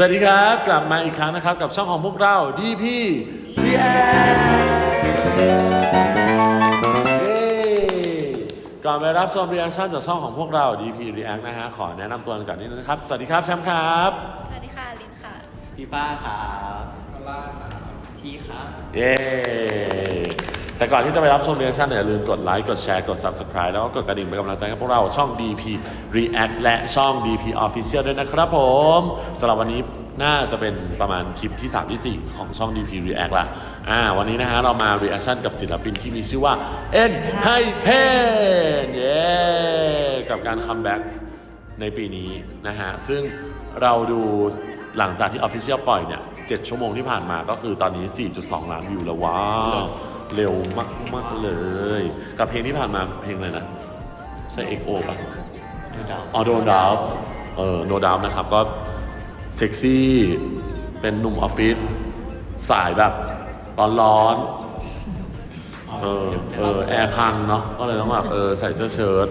สวัสดีครับ กลับมาอีกครั้งนะครับ กับช่องของพวกเรา DP React เย้ก่อนไปรับชม reaction จากช่องของพวกเรา DP React นะฮะขอแนะนำตัวกันก่อนนิดนึงนะครับ สวัสดีครับแชมป์ครับ สวัสดีค่ะ ลินค่ะ พี่ป้าครับทีครับ เย้ แต่ก่อนที่จะไปรับชม reaction เนี่ยอย่าลืมกดไลค์กดแชร์กด subscribe แล้วก็กดกระดิ่งเป็นกำลังใจให้พวกเราช่อง DP React และช่อง DP Official ด้วยนะครับผมสำหรับวันนี้น่าจะเป็นประมาณคลิปที่ 3 ที่ 4 ของช่อง DP React ละอ่าวันนี้นะฮะเรามา reaction กับศิลปินที่มีชื่อว่า N Hai Pen เย้กับการคัมแบ็กในปีนี้นะฮะ ซึ่งเราดูหลังจากที่ Official ปล่อยเนี่ย 7 ชั่วโมงที่ผ่านมาก็คือตอนนี้ 4.2 ล้านวิวแล้วว้าว เร็วมากๆเลย กับเพลงที่ผ่านมาเพลงอะไรนะใช่ XO ป่ะดูดาวออโดนดาวเออโนดาวนะครับก็เซ็กซี่ เป็นหนุ่มออฟฟิศสายแบบร้อนๆเออเออแอร์พังเนาะก็เลยต้องแบบเออใส่เสื้อเชิ้ต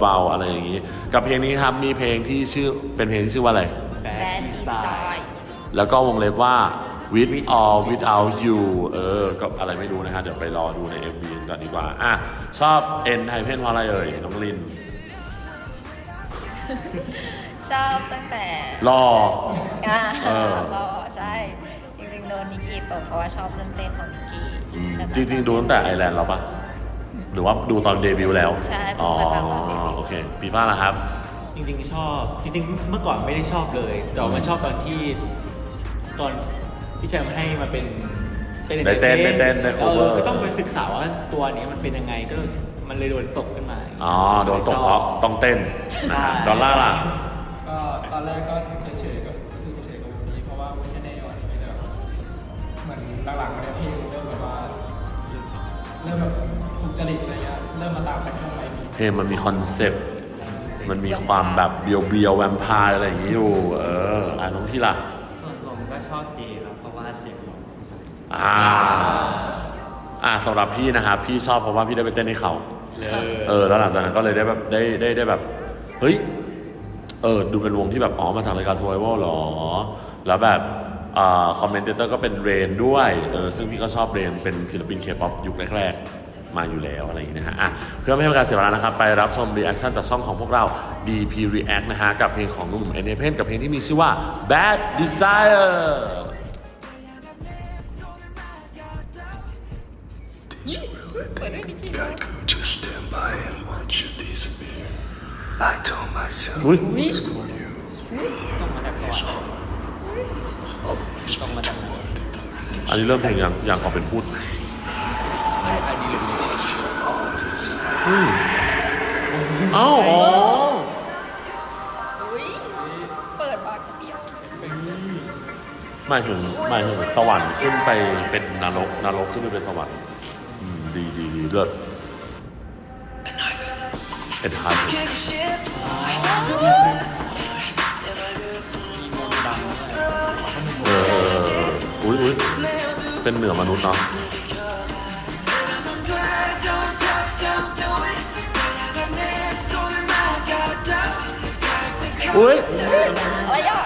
เบาๆอะไรอย่างนี้ กับเพลงนี้ครับมีเพลงที่ชื่อเป็นเพลงที่ชื่อว่าอะไรแบแบดนดีดีไซไซน์น์แล้วก็วงเล็บว่า with or without you เออ ก็อะไรไม่รู้นะฮะ เดี๋ยวไปรอดูใน MV กันก่อนดีกว่า อะ ชอบเอ็นไทเพนเพราะอะไรเอ่ย น้องลิน ชอบตั้งแต่รอ อ่าเออ รอใช่ จริงๆโดนนิกกี้ตกเพราะว่าชอบเรื่องเต้นของนิกกี้อืมจริง ๆ ดูตั้งแต่ไอแลนด์แล้วปะหรือว่าดูตอนเดบิวต์แล้ว ใช่อ๋อเพิ่งมาตามตอนเดบิวต์ โอเคฟีฟ่าล่ะครับ จริงๆชอบจริงๆ เมื่อก่อนไม่ได้ชอบเลย แต่ว่ามาชอบตอนที่ตอน พี่แจมให้มาเป็นเต้นได้เต้นได้เต้นได้ cover เออก็ต้องไปศึกษาว่าตัวนี้มันเป็นยังไงก็มันเลยโดนตกขึ้นมาอ๋อโดนตกเพราะต้องเต้นนะฮะดอลลาร์ล่ะ ก็ตอนแรกก็เฉยๆกับรู้สึกเฉยๆกับวงนี้เพราะว่าไม่ใช่แน่นอนที่แบบเหมือนหลังๆมาเนี่ยเพลงเริ่มแบบว่าเริ่มแบบถูกจริตอะไรเงี้ยเริ่มมาตามไปข้างในมีเพลงมันมีคอนเซปต์มันมีความแบบเบียวเบียวๆแวมไพร์อะไรอย่างนี้อยู่ เอออ่าน้องที่ล่ะส่วนผมก็ชอบเจค อ่าอ่าสำหรับพี่นะครับพี่ชอบเพราะว่าพี่ได้ไปเต้นให้เขาเออ แล้วหลังจากนั้นก็เลยได้แบบได้ได้ได้แบบ เฮ้ย เออ ดูเป็นวงที่แบบอ๋อมาจากรายการ Survival หรอ แล้วแบบอ่าคอมเมนเตอร์ก็เป็นเรนด้วย เออ ซึ่งพี่ก็ชอบเรนเป็นศิลปินเคป๊อปยุคแรกๆ มาอยู่แล้วอะไรอย่างเงี้ยนะฮะ อะ เพื่อไม่ให้เป็นการเสียเวลานะครับ ไปรับชมรีแอคชั่นจากช่องของพวกเรา DP React นะฮะ กับเพลงของหนุ่มเอเนเพนกับเพลงที่มีชื่อว่า Bad Desire I could just stand by and watch you disappear. I told myself อุ้ย it was for you. ต้องมาจากสวรรค์ต้องมาจากไหนอันนี้เริ่มเพลงยังยังออกเป็นพูดอันนี้เลยเอ้าอ๋ออุ้ยเปิดบาร์กเดียวหมายถึงหมายถึงสวรรค์ขึ้นไปเป็นนรกนรกขึ้นไปเป็นสวรรค์อืม ดีดีดีเลิศเอ็นฮาร์ดมีมนต์ดำเออเออเอออุ้ยอุ้ยเป็นเหนือมนุษย์เนาะอุ้ยอะไรอะ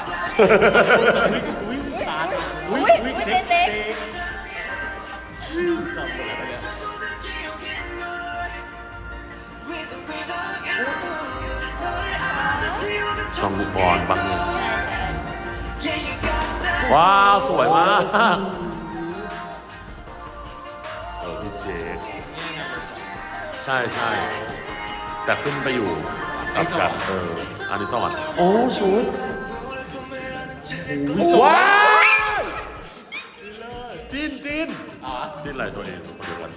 ต้องบุกบอลบ้างเนี่ยใช่ใช่ว้าว สวยมากเออพี่เจคใช่ใช่แต่ขึ้นไปอยู่กับกับเอออันนี้สวรรค์โอ้ชุดว้าวจินจินจินอะไรตัวเองคนเดียวกัน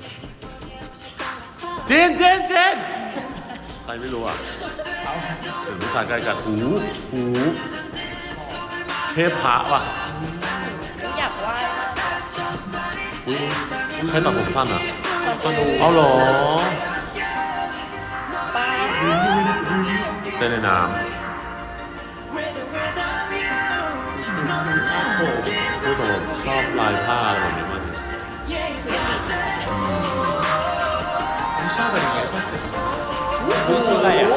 จินจินจินใครไม่รู้อะ ถึงผู้ชายใกล้กันหูหูเทพพระว่ะอยากว่าอุ้ยใครตัดผมสั้นอะคนดูเอาเหรอป้าเต้นในน้ำพูดตรงๆชอบลายผ้าอะไรแบบนี้มากเลยผมชอบแบบนี้ชอบแบบนี้นี่คืออะไรอะพี่ป้า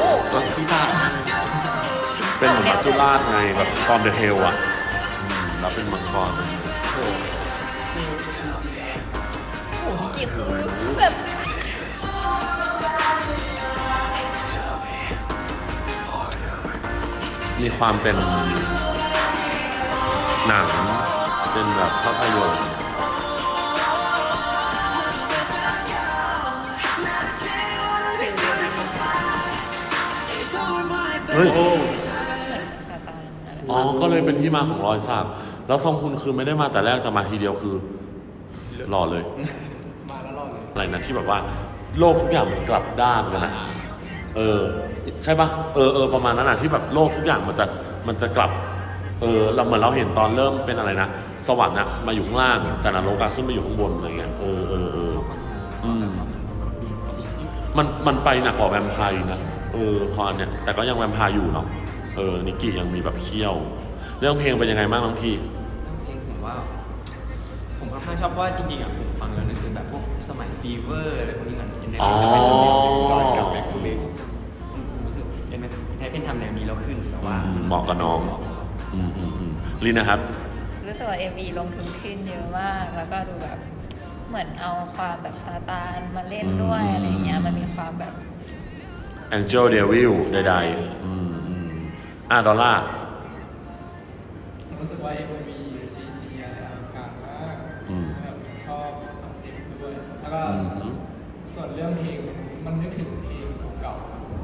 เป็นเหมือนมัจจุราชไงแบบตอนเดอะเฮลอะแล้วเป็นมังกรโอ้โหกี่คือแบบมีความเป็นหนัง เป็นแบบภาพยนตร์เฮ้ย อะไรอ๋อ ก็เลยเป็นที่มาของรอยสัก แล้วทรงคุณคือไม่ได้มาแต่แรกแต่มาทีเดียวคือหล่อเลย มาแล้วรอดเลยอะไรนะที่แบบว่า โลกทุกอย่างมันกลับด้านกันนะเออ ใช่ปะเออเออประมาณนั้นนะที่แบบโลกทุกอย่างมันจะมันจะกลับ เออเราเหมือนเราเห็นตอนเริ่มเป็นอะไรนะ สวรรค์อะมาอยู่ข้างล่าง แต่นรกอะขึ้นมาอยู่ข้างบนอะไรเงี้ย เออเออเอออืมมันมันไปหนักกว่าแวมไพร์นะ เออพออันเนี้ยแต่ก็ยังแวมไพร์อยู่เนาะ เออนิกกี้ยังมีแบบเขี้ยว เรื่องเพลงเป็นยังไงบ้างน้องทีเพลงผมว่า ผมค่อนข้างชอบเพราะว่าจริงๆอะผมฟังแล้วนึกถึงแบบพวกสมัยฟีเวอร์อะไรพวกนี้ก่อนเอ็นเออ๋อย้อนกลับไปคูเบสผมรู้สึกเอ็นเอเป็นทำแนวนี้แล้วขึ้นแต่ว่าอืมเหมาะกับน้องอืมอืมอืมลินนะครับ รู้สึกว่า MV ลงทุนขึ้นเยอะมาก แล้วก็ดูแบบเหมือนเอาความแบบซาตานมาเล่นด้วยอืม อะไรเงี้ย มันมีความแบบ Angel Devil ใดใช่ๆอืม อืมอะดอลล่าร์ผมรู้สึกว่า MV CG อะไรอลังการมากอืม แบบชอบคอนเซ็ปต์ด้วย แล้วก็อืมฮึส่วนเรื่องเพลงมันนึกถึงเพลงเก่า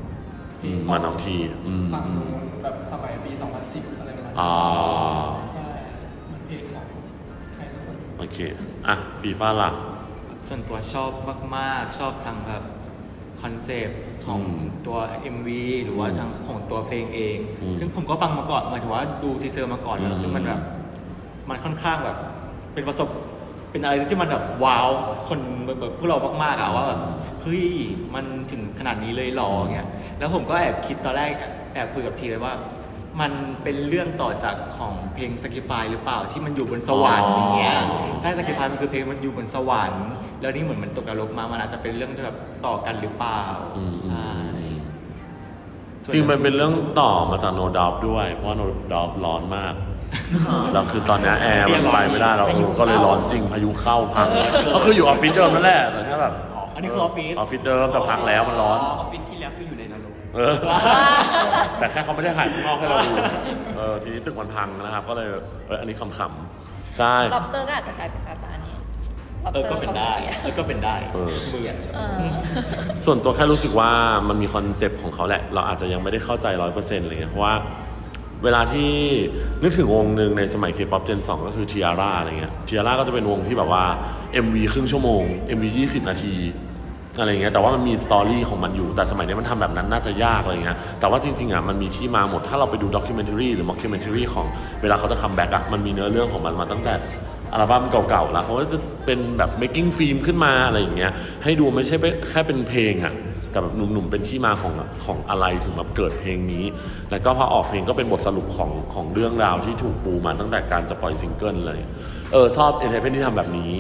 ๆเพลอืงมเหมือนน้องทีอืมฟังอืมแบบสมัยปี 2010 อะไรประมาณอ่าใช่มันเพลงของใครสักคน โอเค อะฟีฟ่าล่ะ ส่วนตัวชอบมาก ๆ ชอบทางแบบ คอนเซปต์ของอืมตัว MV หรือว่าอืมทางของตัวเพลงเองอืมซึ่งผมก็ฟังมาก่อนหมายถึงว่าดูทีเซอร์มาก่อนแล้อืวมซึ่งมันแบบมันค่อนข้างแบบ เป็นประสบเป็นอะไรที่มันแบบว้าวคนแบบแบบพวกเรามากๆอะว่าแบบเฮ้ยมันถึงขนาดนี้เลยเหรอเงี้ยแล้วผมก็แอบคิดตอนแรกแอบคุยกับทีไว้ว่า มันเป็นเรื่องต่อจากของเพลงสกิฟายหรือเปล่าที่มันอยู่บนสวรรค์อย่างเงี้ยอ๋อใช่สกิฟายมันคือเพลงมันอยู่บนสวรรค์ แล้วนี่เหมือนมันตกนรกมามันอาจจะเป็นเรื่องที่แบบต่อกันหรือเปล่าอืม ใช่จริงมันเป็นเรื่องต่อมาจากโนดอฟด้วย เพราะว่าโนดอฟร้อนมากแล้วคือตอนเนี้ยแอร์มันไปไม่ได้เราเออก็เลยร้อนจริงพายุเข้าพังก็คืออยู่ออฟฟิศเดิมนั่นแหละแต่แค่แบบอ๋ออันนี้คือออฟฟิศออฟฟิศเดิมแต่พังแล้วมันร้อน ออฟฟิศที่แล้วคืออยู่ในนรก เออแต่แค่เขาไม่ได้ถ่ายข้างนอกให้เราดูเออทีนี้ตึกมันพังนะครับ ก็เลยเอออันนี้ขำๆใช่ ล็อบเตอร์ก็อาจจะกลายเป็นซาตานเนี่ยเออก็เป็นได้เออก็เป็นได้เออเหมือนเออส่วนตัวแค่รู้สึกว่ามันมีคอนเซปต์ของเขาแหละ เราอาจจะยังไม่ได้เข้าใจร้อยเปอร์เซ็นต์อะไรเงี้ยเพราะว่าเวลาที่นึกถึงวงหนึ่งในสมัย K-POP Gen 2 ก็คือ Tiara อะไรเงี้ย Tiara ก็จะเป็นวงที่แบบว่า MV ครึ่งชั่วโมง MV 20 นาที อะไรเงี้ยแต่ว่ามันมีสตอรี่ของมันอยู่ แต่สมัยนี้มันทำแบบนั้นน่าจะยากอะไรเงี้ยแต่ว่าจริงๆอะมันมีที่มาหมดถ้าเราไปดูด็อกิเมนท r y หรือม็อก u ิเมนท r y ของเวลาเขาจะคัมแบ็กอะมันมีเนื้อเรื่องของมันมาตั้งแต่อัลบั้มเก่าๆแล้วเขาก็จะเป็นแบบ making film ขึ้นมาอะไรอย่างเงี้ยให้ดูไม่ใช่แค่เป็นเพลงอะแต่แบบหนุ่มๆเป็นที่มาของของอะไรถึงมาเกิดเพลงนี้ แล้วก็พอออกเพลงก็เป็นบทสรุปของของเรื่องราวที่ถูกปูมาตั้งแต่การจะปล่อยซิงเกิลเลยเออชอบเอ็นเทนที่ทำแบบนี้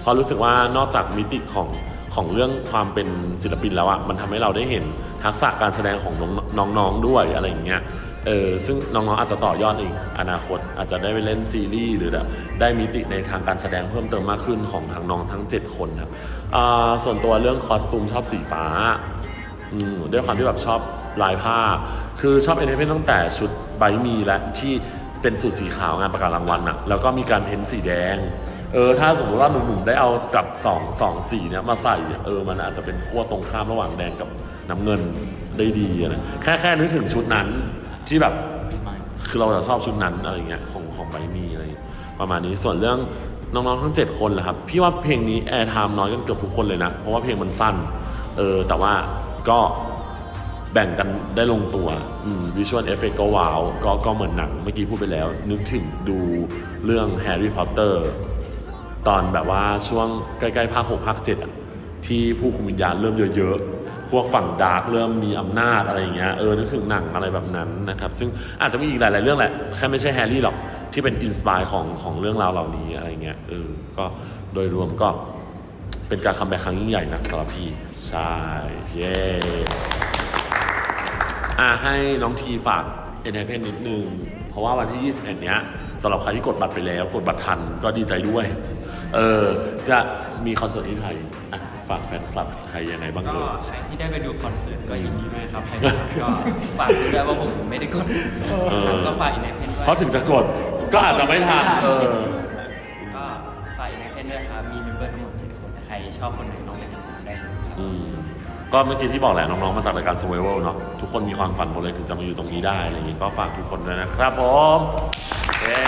เพราะรู้สึกว่านอกจากมิติของ ของเรื่องความเป็นศิลปินแล้วอะมันทำให้เราได้เห็นทักษะการแสดงของน้องน้องๆด้วยอะไรอย่างเงี้ยเออซึ่งน้องๆอาจจะต่อยอดอีกอนาคตอาจจะได้ไปเล่นซีรีส์หรือแบบได้มิติในทางการแสดงเพิ่มเติมมากขึ้นของทางน้องทั้ง 7 คนครับอ่าส่วนตัวเรื่องคอสตูมชอบสีฟ้าอืมด้วยความที่แบบชอบลายผ้า คือชอบเอเนเพนตั้งแต่ชุดไบมีและที่เป็นสูตรสีขาวงานประกาศรางวัลอะแล้วก็มีการเพ้นสีแดง เออ ถ้าสมมติว่าหนุ่มๆได้เอากับสองสองสีเนี้ยมาใส่เนี่ยเออมันอาจจะเป็นขั้วตรงข้ามระหว่างแดงกับน้ำเงินได้ดีนะแค่แค่นึกถึงชุดนั้นที่แบบคือเราจะชอบชุดนั้นอะไรเงี้ยของของไบมีอะไรประมาณนี้ส่วนเรื่องน้องๆทั้ง 7 คนแหละครับ พี่ว่าเพลงนี้แอร์ไทม์น้อยกันเกือบทุกคนเลยนะ เพราะว่าเพลงมันสั้น เออ แต่ว่าก็แบ่งกันได้ลงตัววิชวลเอฟเฟกก็ว้าว ก็ก็เหมือนหนัง เมื่อกี้พูดไปแล้ว นึกถึงดูเรื่องแฮร์รี่พอตเตอร์ ตอนแบบว่าช่วงใกล้ๆภาค6ภาค7อะที่ผู้คุมวิญญาณเริ่มเยอะๆ พวกฝั่งดาร์กเริ่มมีอำนาจอะไรอย่างเงี้ยเออนึกถึงหนังอะไรแบบนั้นนะครับ ซึ่งอาจจะมีอีกหลายๆเรื่องแหละแค่ไม่ใช่แฮร์รี่หรอกที่เป็นอินสปายของของเรื่องราวเหล่านี้อะไรเงี้ยเออก็โดยรวมก็เป็นการคัมแบ็กครั้งยิ่งใหญ่นะสำหรับพี่ใช่เย้อะให้น้องทีฝากเอ็นไอเพนนิดนึง เพราะว่าวันที่ 21 เนี้ยสำหรับใครที่กดบัตรไปแล้ว กดบัตรทันก็ดีใจด้วย เออ จะมีคอนเสิร์ตที่ไทยอะฝากแฟนคลับไทยยังไงบ้างก็เอ่ย ใครที่ได้ไปดูคอนเสิร์ตก็ยินดีด้วยครับใครไม่ได้ก็ฝากด้วยว่าผมไม่ได้กดเออ ก็ฝากอินเนเพนด้วยเพราะถึงจะกดก็อาจจะไม่ทันเออ ก็ฝากอินเนเพนด้วยครับมีเมมเบอร์ทั้งหมดเจ็ดคนใครชอบคนไหนน้องไปติดตามได้เลยครับ อืมก็เมื่อกี้ที่บอกแหละน้องๆ มาจากรายการ Survival เนาะทุกคนมีความฝันหมดเลยถึงจะมาอยู่ตรงนี้ได้อะไรอย่างงี้ก็ฝากทุกคนด้วยนะครับผมเย้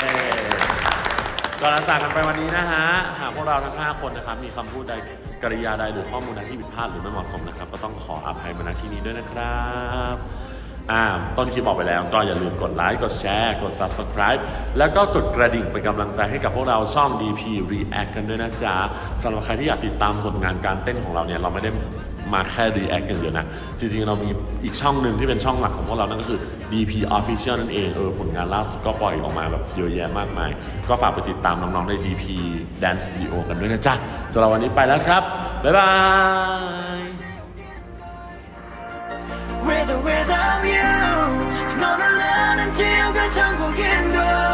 ก่อนจะจากกันไปวันนี้นะฮะ หากพวกเราทั้ง 5 คนนะครับ มีคำพูดใดกริยาใดหรือข้อมูลใดที่ผิดพลาดหรือไม่เหมาะสมนะครับ ก็ต้องขออภัยมาณที่นี้ด้วยนะครับอ่าต้นคลิปบอกไปแล้วก็อย่าลืมกดไลค์ กดแชร์ กด subscribe แล้วก็กดกระดิ่งเป็นกำลังใจให้กับพวกเราช่อง DP React กันด้วยนะจ๊ะสำหรับใครที่อยากติดตามผลงานการเต้นของเราเนี่ยเราไม่ได้ มาแค่ React กันเดียวนะ จริงๆ เรามีอีกช่องหนึ่งที่เป็นช่องหลักของพวกเรานั่นก็คือ DP Official นั่นเองเออผลงานล่าสุดก็ปล่อยออกมาแบบเยอะแยะมากมาย ก็ฝากไปติดตามน้องๆใน DP Dance CEO กันด้วยนะจ๊ะสำหรับวันนี้ไปแล้วครับ บ๊ายบาย With or without you 너를 아는지 여간 천국인 걸